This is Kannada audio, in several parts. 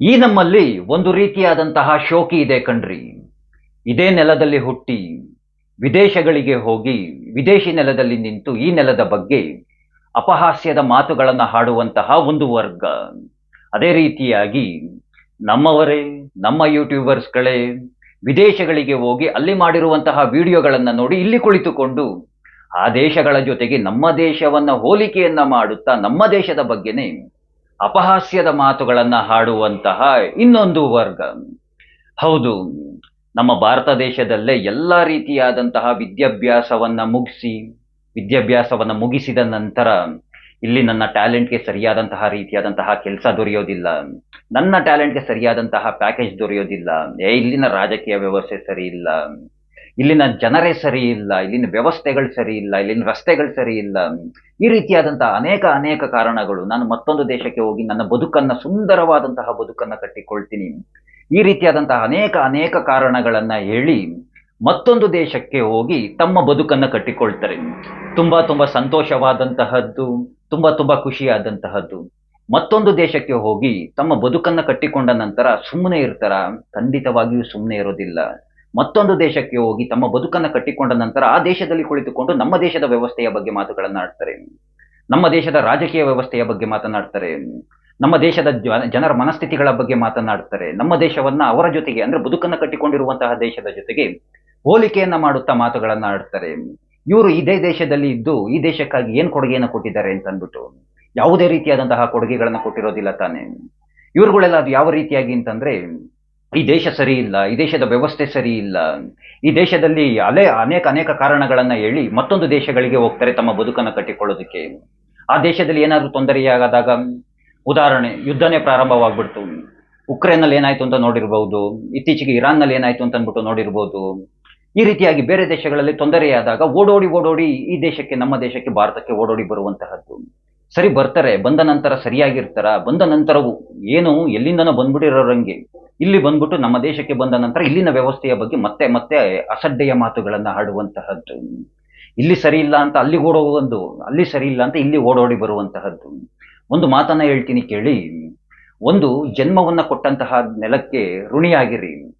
ಈ ನಮ್ಮಲ್ಲಿ ಒಂದು ರೀತಿಯಾದಂತಹ ಶೋಕಿ ಇದೆ ಕಣ್ರಿ. ಇದೇ ನೆಲದಲ್ಲಿ ಹುಟ್ಟಿ ವಿದೇಶಗಳಿಗೆ ಹೋಗಿ ವಿದೇಶಿ ನೆಲದಲ್ಲಿ ನಿಂತು ಈ ನೆಲದ ಬಗ್ಗೆ ಅಪಹಾಸ್ಯದ ಮಾತುಗಳನ್ನು ಹಾಡುವಂತಹ ಒಂದು ವರ್ಗ. ಅದೇ ರೀತಿಯಾಗಿ ನಮ್ಮವರೇ, ನಮ್ಮ ಯೂಟ್ಯೂಬರ್ಸ್ಗಳೇ, ವಿದೇಶಗಳಿಗೆ ಹೋಗಿ ಅಲ್ಲಿ ಮಾಡಿರುವಂತಹ ವಿಡಿಯೋಗಳನ್ನು ನೋಡಿ ಇಲ್ಲಿ ಕುಳಿತುಕೊಂಡು ಆ ದೇಶಗಳ ಜೊತೆಗೆ ನಮ್ಮ ದೇಶವನ್ನ ಹೋಲಿಕೆಯನ್ನ ಮಾಡುತ್ತಾ ನಮ್ಮ ದೇಶದ ಬಗ್ಗೆನೇ ಅಪಹಾಸ್ಯದ ಮಾತುಗಳನ್ನ ಹಾಡುವಂತಹ ಇನ್ನೊಂದು ವರ್ಗ. ಹೌದು, ನಮ್ಮ ಭಾರತ ದೇಶದಲ್ಲೇ ಎಲ್ಲ ರೀತಿಯಾದಂತಹ ವಿದ್ಯಾಭ್ಯಾಸವನ್ನ ಮುಗಿಸಿ, ವಿದ್ಯಾಭ್ಯಾಸವನ್ನ ಮುಗಿಸಿದ ನಂತರ ಇಲ್ಲಿ ನನ್ನ ಟ್ಯಾಲೆಂಟ್ಗೆ ಸರಿಯಾದಂತಹ ರೀತಿಯಾದಂತಹ ಕೆಲಸ ದೊರೆಯೋದಿಲ್ಲ. ನನ್ನ ಟ್ಯಾಲೆಂಟ್ಗೆ ಸರಿಯಾದಂತಹ ಪ್ಯಾಕೇಜ್ ದೊರೆಯೋದಿಲ್ಲ. ಏ, ಇಲ್ಲಿನ ರಾಜಕೀಯ ವ್ಯವಸ್ಥೆ ಸರಿ ಇಲ್ಲ. ಇಲ್ಲಿನ ಜನರೇ ಸರಿ ಇಲ್ಲ, ಇಲ್ಲಿನ ವ್ಯವಸ್ಥೆಗಳು ಸರಿ ಇಲ್ಲ, ಇಲ್ಲಿನ ರಸ್ತೆಗಳು ಸರಿ ಇಲ್ಲ. ಈ ರೀತಿಯಾದಂತಹ ಅನೇಕ ಅನೇಕ ಕಾರಣಗಳು. ನಾನು ಮತ್ತೊಂದು ದೇಶಕ್ಕೆ ಹೋಗಿ ನನ್ನ ಬದುಕನ್ನ, ಸುಂದರವಾದಂತಹ ಬದುಕನ್ನ ಕಟ್ಟಿಕೊಳ್ತೀನಿ. ಈ ರೀತಿಯಾದಂತಹ ಅನೇಕ ಅನೇಕ ಕಾರಣಗಳನ್ನ ಹೇಳಿ ಮತ್ತೊಂದು ದೇಶಕ್ಕೆ ಹೋಗಿ ತಮ್ಮ ಬದುಕನ್ನ ಕಟ್ಟಿಕೊಳ್ತಾರೆ. ತುಂಬಾ ತುಂಬಾ ಸಂತೋಷವಾದಂತಹದ್ದು, ತುಂಬಾ ತುಂಬಾ ಖುಷಿಯಾದಂತಹದ್ದು. ಮತ್ತೊಂದು ದೇಶಕ್ಕೆ ಹೋಗಿ ತಮ್ಮ ಬದುಕನ್ನ ಕಟ್ಟಿಕೊಂಡ ನಂತರ ಸುಮ್ಮನೆ ಇರ್ತಾರ? ಖಂಡಿತವಾಗಿಯೂ ಸುಮ್ಮನೆ ಇರೋದಿಲ್ಲ. ಮತ್ತೊಂದು ದೇಶಕ್ಕೆ ಹೋಗಿ ತಮ್ಮ ಬದುಕನ್ನ ಕಟ್ಟಿಕೊಂಡ ನಂತರ ಆ ದೇಶದಲ್ಲಿ ಕುಳಿತುಕೊಂಡು ನಮ್ಮ ದೇಶದ ವ್ಯವಸ್ಥೆಯ ಬಗ್ಗೆ ಮಾತುಗಳನ್ನು ಆಡ್ತಾರೆ ನಮ್ಮ ದೇಶದ ರಾಜಕೀಯ ವ್ಯವಸ್ಥೆಯ ಬಗ್ಗೆ ಮಾತನಾಡ್ತಾರೆ. ನಮ್ಮ ದೇಶದ ಜನರ ಮನಸ್ಥಿತಿಗಳ ಬಗ್ಗೆ ಮಾತನಾಡ್ತಾರೆ. ನಮ್ಮ ದೇಶವನ್ನ ಅವರ ಜೊತೆಗೆ ಅಂದ್ರೆ ಬದುಕನ್ನ ಕಟ್ಟಿಕೊಂಡಿರುವಂತಹ ದೇಶದ ಜೊತೆಗೆ ಹೋಲಿಕೆಯನ್ನ ಮಾಡುತ್ತಾ ಮಾತುಗಳನ್ನ ಆಡ್ತಾರೆ ಇವರು ಇದೇ ದೇಶದಲ್ಲಿ ಇದ್ದು ಈ ದೇಶಕ್ಕಾಗಿ ಏನ್ ಕೊಡುಗೆಯನ್ನ ಕೊಟ್ಟಿದ್ದಾರೆ ಅಂತ ಅಂದ್ಬಿಟ್ಟು ಯಾವುದೇ ರೀತಿಯಾದಂತಹ ಕೊಡುಗೆಗಳನ್ನ ಕೊಟ್ಟಿರೋದಿಲ್ಲ ತಾನೆ. ಇವ್ರುಗಳೆಲ್ಲ ಅದು ಯಾವ ರೀತಿಯಾಗಿ ಅಂತಂದ್ರೆ ಈ ದೇಶ ಸರಿ ಇಲ್ಲ, ಈ ದೇಶದ ವ್ಯವಸ್ಥೆ ಸರಿ ಇಲ್ಲ, ಈ ದೇಶದಲ್ಲಿ ಅಲೆ, ಅನೇಕ ಅನೇಕ ಕಾರಣಗಳನ್ನು ಹೇಳಿ ಮತ್ತೊಂದು ದೇಶಗಳಿಗೆ ಹೋಗ್ತಾರೆ ತಮ್ಮ ಬದುಕನ್ನ ಕಟ್ಟಿಕೊಳ್ಳೋದಕ್ಕೆ. ಆ ದೇಶದಲ್ಲಿ ಏನಾದರೂ ತೊಂದರೆಯಾಗದಾಗ ಉದಾಹರಣೆ, ಯುದ್ಧನೇ ಪ್ರಾರಂಭವಾಗ್ಬಿಡ್ತು. ಉಕ್ರೇನಲ್ಲಿ ಏನಾಯ್ತು ಅಂತ ನೋಡಿರ್ಬೋದು, ಇತ್ತೀಚೆಗೆ ಇರಾನ್ನಲ್ಲಿ ಏನಾಯ್ತು ಅಂತ ಅಂದ್ಬಿಟ್ಟು ನೋಡಿರ್ಬೋದು. ಈ ರೀತಿಯಾಗಿ ಬೇರೆ ದೇಶಗಳಲ್ಲಿ ತೊಂದರೆಯಾದಾಗ ಓಡೋಡಿ ಓಡೋಡಿ ಈ ದೇಶಕ್ಕೆ, ನಮ್ಮ ದೇಶಕ್ಕೆ, ಭಾರತಕ್ಕೆ ಓಡೋಡಿ ಬರುವಂತಹದ್ದು. ಸರಿ ಬರ್ತಾರೆ, ಬಂದ ನಂತರ ಸರಿಯಾಗಿರ್ತಾರ, ಬಂದ ನಂತರವು ಏನು ಎಲ್ಲಿಂದನೋ ಬಂದ್ಬಿಟ್ಟಿರೋರಂಗೆ ಇಲ್ಲಿ ಬಂದ್ಬಿಟ್ಟು ನಮ್ಮ ದೇಶಕ್ಕೆ ಬಂದ ನಂತರ ಇಲ್ಲಿನ ವ್ಯವಸ್ಥೆಯ ಬಗ್ಗೆ ಮತ್ತೆ ಮತ್ತೆ ಅಸಡ್ಡೆಯ ಮಾತುಗಳನ್ನ ಹಾಡುವಂತಹದ್ದು ಇಲ್ಲಿ ಸರಿ ಇಲ್ಲ ಅಂತ ಅಲ್ಲಿ ಓಡೋದು ಅಲ್ಲಿ ಸರಿ ಇಲ್ಲ ಅಂತ ಇಲ್ಲಿ ಓಡೋಡಿ ಬರುವಂತಹದ್ದು. ಒಂದು ಮಾತನ್ನ ಹೇಳ್ತೀನಿ ಕೇಳಿ. ಒಂದು ಜನ್ಮವನ್ನ ಕೊಟ್ಟಂತಹ ನೆಲಕ್ಕೆ ಋಣಿಯಾಗಿರಿ.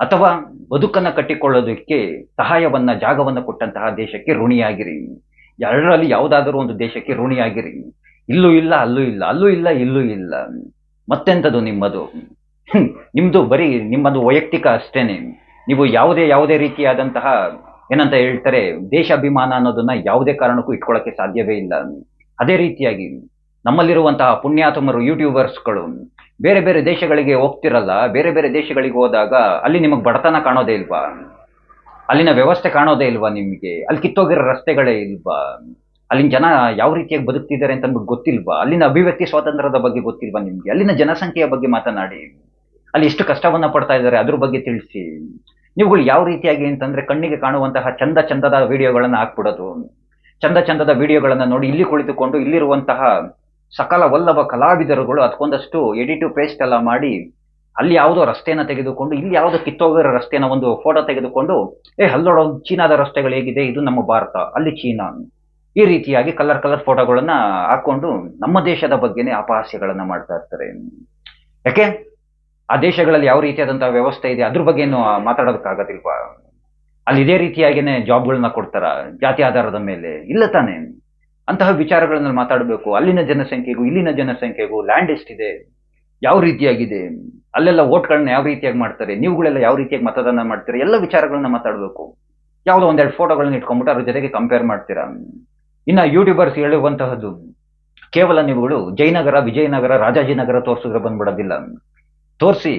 ಅಥವಾ ಬದುಕನ್ನ ಕಟ್ಟಿಕೊಳ್ಳೋದಕ್ಕೆ ಸಹಾಯವನ್ನ, ಜಾಗವನ್ನ ಕೊಟ್ಟಂತಹ ದೇಶಕ್ಕೆ ಋಣಿಯಾಗಿರಿ. ಎರಡರಲ್ಲಿ ಯಾವುದಾದರೂ ಒಂದು ದೇಶಕ್ಕೆ ಋಣಿಯಾಗಿರಿ. ಇಲ್ಲೂ ಇಲ್ಲ, ಅಲ್ಲೂ ಇಲ್ಲ ಅಲ್ಲೂ ಇಲ್ಲ, ಇಲ್ಲೂ ಇಲ್ಲ. ಮತ್ತೆಂಥದ್ದು ನಿಮ್ಮದು? ನಿಮ್ಮದು ಬರೀ ನಿಮ್ಮದು ವೈಯಕ್ತಿಕ ಅಷ್ಟೇನೆ. ನೀವು ಯಾವುದೇ ಯಾವುದೇ ರೀತಿಯಾದಂತಹ ಏನಂತ ಹೇಳ್ತಾರೆ, ದೇಶಾಭಿಮಾನ ಅನ್ನೋದನ್ನ ಯಾವುದೇ ಕಾರಣಕ್ಕೂ ಇಟ್ಕೊಳಕ್ಕೆ ಸಾಧ್ಯವೇ ಇಲ್ಲ. ಅದೇ ರೀತಿಯಾಗಿ ನಮ್ಮಲ್ಲಿರುವಂತಹ ಪುಣ್ಯಾತಮರು, ಯೂಟ್ಯೂಬರ್ಸ್ಗಳು, ಬೇರೆ ಬೇರೆ ದೇಶಗಳಿಗೆ ಹೋಗ್ತಿರಲ್ಲ, ಬೇರೆ ಬೇರೆ ದೇಶಗಳಿಗೆ ಹೋದಾಗ ಅಲ್ಲಿ ನಿಮಗೆ ಬಡತನ ಕಾಣೋದೇ ಇಲ್ವಾ? ಅಲ್ಲಿನ ವ್ಯವಸ್ಥೆ ಕಾಣೋದೇ ಇಲ್ವಾ ನಿಮಗೆ? ಅಲ್ಲಿ ಕಿತ್ತೋಗಿರೋ ರಸ್ತೆಗಳೇ ಇಲ್ವಾ? ಅಲ್ಲಿನ ಜನ ಯಾವ ರೀತಿಯಾಗಿ ಬದುಕ್ತಿದ್ದಾರೆ ಅಂತ ಅಂದ್ಬಿಟ್ಟು ಗೊತ್ತಿಲ್ವಾ? ಅಲ್ಲಿನ ಅಭಿವ್ಯಕ್ತಿ ಸ್ವಾತಂತ್ರ್ಯದ ಬಗ್ಗೆ ಗೊತ್ತಿಲ್ವಾ ನಿಮ್ಗೆ? ಅಲ್ಲಿನ ಜನಸಂಖ್ಯೆಯ ಬಗ್ಗೆ ಮಾತನಾಡಿ. ಅಲ್ಲಿ ಎಷ್ಟು ಕಷ್ಟವನ್ನ ಪಡ್ತಾ ಇದ್ದಾರೆ ಅದ್ರ ಬಗ್ಗೆ ತಿಳಿಸಿ. ನೀವುಗಳು ಯಾವ ರೀತಿಯಾಗಿ ಅಂತಂದ್ರೆ ಕಣ್ಣಿಗೆ ಕಾಣುವಂತಹ ಚಂದ ಚಂದದ ವಿಡಿಯೋಗಳನ್ನ ಹಾಕ್ಬಿಡೋದು. ಚಂದ ಚಂದದ ವಿಡಿಯೋಗಳನ್ನ ನೋಡಿ ಇಲ್ಲಿ ಕುಳಿತುಕೊಂಡು ಇಲ್ಲಿರುವಂತಹ ಸಕಲ ವಲ್ಲಭ ಕಲಾವಿದರುಗಳು ಅದಕ್ಕೊಂದಷ್ಟು ಎಡಿಟು ಪೇಸ್ಟ್ ಎಲ್ಲ ಮಾಡಿ ಅಲ್ಲಿ ಯಾವುದೋ ರಸ್ತೆಯನ್ನು ತೆಗೆದುಕೊಂಡು, ಇಲ್ಲಿ ಯಾವುದೋ ಕಿತ್ತೋಗಿರೋ ರಸ್ತೆನ ಒಂದು ಫೋಟೋ ತೆಗೆದುಕೊಂಡು, ಏ ಅಲ್ಲೋಡೋ ಚೀನಾದ ರಸ್ತೆಗಳು ಹೇಗಿದೆ? ಇದು ನಮ್ಮ ಭಾರತ. ಅಲ್ಲಿ ಚೀನಾ. ಈ ರೀತಿಯಾಗಿ ಕಲರ್ ಕಲರ್ ಫೋಟೋಗಳನ್ನ ಹಾಕೊಂಡು ನಮ್ಮ ದೇಶದ ಬಗ್ಗೆನೇ ಅಪಹಾಸ್ಯಗಳನ್ನ ಮಾಡ್ತಾ ಇರ್ತಾರೆ. ಯಾಕೆ? ಆ ದೇಶಗಳಲ್ಲಿ ಯಾವ ರೀತಿಯಾದಂತಹ ವ್ಯವಸ್ಥೆ ಇದೆ ಅದ್ರ ಬಗ್ಗೆ ಏನು ಮಾತಾಡೋದಕ್ಕಾಗೋದಿಲ್ವಾ? ಅಲ್ಲಿ ಇದೇ ರೀತಿಯಾಗಿನೇ ಜಾಬ್ಗಳನ್ನ ಕೊಡ್ತಾರ? ಜಾತಿ ಆಧಾರದ ಮೇಲೆ? ಇಲ್ಲ ತಾನೆ. ಅಂತಹ ವಿಚಾರಗಳನ್ನ ಮಾತಾಡಬೇಕು. ಅಲ್ಲಿನ ಜನಸಂಖ್ಯೆಗೂ, ಇಲ್ಲಿನ ಜನಸಂಖ್ಯೆಗೂ ಲ್ಯಾಂಡ್ ಎಷ್ಟಿದೆ? ಯಾವ ರೀತಿಯಾಗಿದೆ? ಅಲ್ಲೆಲ್ಲ ಓಟ್ಗಳನ್ನ ಯಾವ ರೀತಿಯಾಗಿ ಮಾಡ್ತಾರೆ? ನೀವುಗಳೆಲ್ಲ ಯಾವ ರೀತಿಯಾಗಿ ಮತದಾನ ಮಾಡ್ತೀರಾ? ಎಲ್ಲ ವಿಚಾರಗಳನ್ನ ಮಾತಾಡಬೇಕು. ಯಾವುದೋ ಒಂದೆರಡು ಫೋಟೋಗಳನ್ನ ಇಟ್ಕೊಂಡ್ಬಿಟ್ಟು ಅದ್ರ ಜೊತೆಗೆ ಕಂಪೇರ್ ಮಾಡ್ತೀರಾ? ಇನ್ನ ಯೂಟ್ಯೂಬರ್ಸ್ ಹೇಳುವಂತಹದ್ದು, ಕೇವಲ ನೀವುಗಳು ಜಯನಗರ ವಿಜಯನಗರ, ರಾಜಾಜಿನಗರ ತೋರಿಸಿದ್ರೆ ಬಂದ್ಬಿಡೋದಿಲ್ಲ. ತೋರಿಸಿ,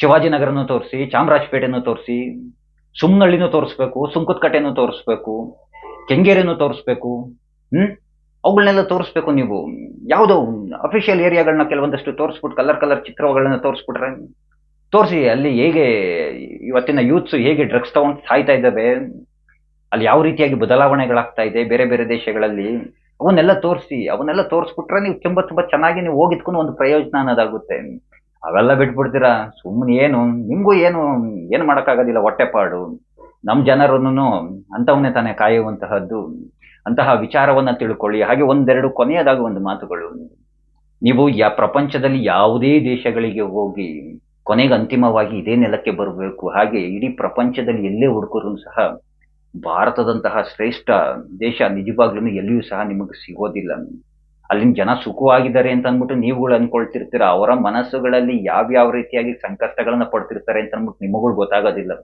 ಶಿವಾಜಿನಗರನ್ನು ತೋರಿಸಿ ಚಾಮರಾಜಪೇಟೆನೂ ತೋರಿಸಿ, ಸುಮ್ನಳ್ಳಿನೂ ತೋರಿಸ್ಬೇಕು ಸುಂಕುತ್ಕಟ್ಟೆಯನ್ನು ತೋರಿಸ್ಬೇಕು, ಕೆಂಗೇರಿನೂ ತೋರಿಸ್ಬೇಕು, ಹ್ಮ್? ಅವುಗಳನ್ನೆಲ್ಲ ತೋರಿಸ್ಬೇಕು ನೀವು. ಯಾವುದೋ ಅಫಿಷಿಯಲ್ ಏರಿಯಾಗಳನ್ನ ಕೆಲವೊಂದಷ್ಟು ತೋರಿಸ್ಬಿಟ್ಟು ಕಲರ್ ಕಲರ್ ಚಿತ್ರಗಳನ್ನ ತೋರಿಸ್ಬಿಟ್ರೆ, ತೋರಿಸಿ ಅಲ್ಲಿ ಹೇಗೆ ಇವತ್ತಿನ ಯೂತ್ಸ್ ಹೇಗೆ ಡ್ರಗ್ಸ್ ತಗೊಂಡು ಸಾಯ್ತಾ ಇದ್ದಾವೆ ಅಲ್ಲಿ ಯಾವ ರೀತಿಯಾಗಿ ಬದಲಾವಣೆಗಳಾಗ್ತಾ ಇದೆ, ಬೇರೆ ಬೇರೆ ದೇಶಗಳಲ್ಲಿ, ಅವನ್ನೆಲ್ಲ ತೋರಿಸಿ, ಅವನ್ನೆಲ್ಲ ತೋರಿಸ್ಬಿಟ್ರೆ ನೀವು ತುಂಬಾ ತುಂಬಾ ಚೆನ್ನಾಗಿ ನೀವು ಹೋಗಿದ್ಕೊಂಡು ಒಂದು ಪ್ರಯೋಜನ ಅನ್ನೋದಾಗುತ್ತೆ. ಅವೆಲ್ಲ ಬಿಟ್ಬಿಡ್ತೀರಾ? ಸುಮ್ಮನೆ ಏನು, ನಿಮಗೂ ಏನು ಏನು ಮಾಡೋಕ್ಕಾಗೋದಿಲ್ಲ ಹೊಟ್ಟೆಪಾಡು. ನಮ್ಮ ಜನರನ್ನು ಅಂಥವನ್ನೇ ತಾನೇ ಕಾಯುವಂತಹದ್ದು. ಅಂತಹ ವಿಚಾರವನ್ನ ತಿಳ್ಕೊಳ್ಳಿ. ಹಾಗೆ ಒಂದೆರಡು ಕೊನೆಯದಾಗಿ ಒಂದು ಮಾತುಗಳು. ನೀವು ಯಾ ಪ್ರಪಂಚದಲ್ಲಿ ಯಾವುದೇ ದೇಶಗಳಿಗೆ ಹೋಗಿ ಕೊನೆಗೆ ಅಂತಿಮವಾಗಿ ಇದೇ ನೆಲಕ್ಕೆ ಬರಬೇಕು. ಹಾಗೆ ಇಡೀ ಪ್ರಪಂಚದಲ್ಲಿ ಎಲ್ಲೇ ಹುಡುಕರು ಸಹ ಭಾರತದಂತಹ ಶ್ರೇಷ್ಠ ದೇಶ ನಿಜವಾಗ್ಲೂ ಎಲ್ಲಿಯೂ ಸಹ ನಿಮಗೆ ಸಿಗೋದಿಲ್ಲ. ಅಲ್ಲಿನ ಜನ ಸುಖವಾಗಿದ್ದಾರೆ ಅಂತ ಅಂದ್ಬಿಟ್ಟು ನೀವುಗಳು ಅನ್ಕೊಳ್ತಿರ್ತೀರ? ಅವರ ಮನಸ್ಸುಗಳಲ್ಲಿ ಯಾವ್ಯಾವ ರೀತಿಯಾಗಿ ಸಂಕಷ್ಟಗಳನ್ನ ಪಡ್ತಿರ್ತಾರೆ ಅಂತ ಅಂದ್ಬಿಟ್ಟು ನಿಮಗಳು ಗೊತ್ತಾಗೋದಿಲ್ಲ.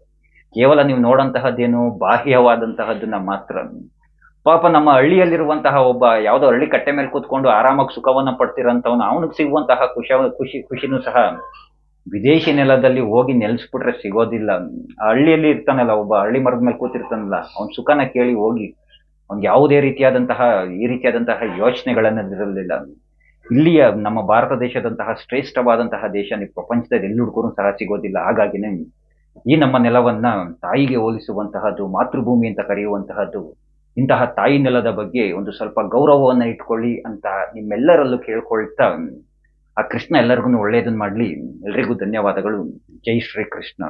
ಕೇವಲ ನೀವು ನೋಡಂತಹದ್ದೇನು ಬಾಹ್ಯವಾದಂತಹದ್ದನ್ನ ಮಾತ್ರ. ಪಾಪ ನಮ್ಮ ಹಳ್ಳಿಯಲ್ಲಿರುವಂತಹ ಒಬ್ಬ ಯಾವುದೋ ಹಳ್ಳಿ ಕಟ್ಟೆ ಮೇಲೆ ಕೂತ್ಕೊಂಡು ಆರಾಮಾಗಿ ಸುಖವನ್ನ ಪಡ್ತಿರಂತವನು ಅವನಿಗೆ ಸಿಗುವಂತಹ ಖುಷ, ಖುಷಿ, ಖುಷಿನೂ ಸಹ ವಿದೇಶಿ ನೆಲದಲ್ಲಿ ಹೋಗಿ ನೆಲೆಸ್ಬಿಟ್ರೆ ಸಿಗೋದಿಲ್ಲ. ಹಳ್ಳಿಯಲ್ಲಿ ಇರ್ತಾನಲ್ಲ, ಒಬ್ಬ ಹಳ್ಳಿ ಮರದ ಮೇಲೆ ಕೂತಿರ್ತಾನಲ್ಲ, ಅವ್ನ ಸುಖನ ಕೇಳಿ ಹೋಗಿ, ಅವ್ನಿಗೆ ಯಾವುದೇ ರೀತಿಯಾದಂತಹ, ಈ ರೀತಿಯಾದಂತಹ ಯೋಚನೆಗಳನ್ನಿರಲಿಲ್ಲ ಇಲ್ಲಿಯ ನಮ್ಮ ಭಾರತ ದೇಶದಂತಹ ಶ್ರೇಷ್ಠವಾದಂತಹ ದೇಶ ನೀವು ಪ್ರಪಂಚದಲ್ಲಿ ಎಲ್ಲಿ ಹುಡುಗರು ಸಹ ಸಿಗೋದಿಲ್ಲ. ಹಾಗಾಗಿನೇ ಈ ನಮ್ಮ ನೆಲವನ್ನ ತಾಯಿಗೆ ಹೋಲಿಸುವಂತಹದ್ದು, ಮಾತೃಭೂಮಿ ಅಂತ ಕರೆಯುವಂತಹದ್ದು, ಇಂತಹ ತಾಯಿ ನೆಲದ ಬಗ್ಗೆ ಒಂದು ಸ್ವಲ್ಪ ಗೌರವವನ್ನ ಇಟ್ಕೊಳ್ಳಿ ಅಂತ ನಿಮ್ಮೆಲ್ಲರಲ್ಲೂ ಕೇಳ್ಕೊಳ್ತಾ ಆ ಕೃಷ್ಣ ಎಲ್ಲರಿಗೂ ಒಳ್ಳೆಯದನ್ನು ಮಾಡ್ಲಿ. ಎಲ್ರಿಗೂ ಧನ್ಯವಾದಗಳು. ಜೈ ಶ್ರೀ ಕೃಷ್ಣ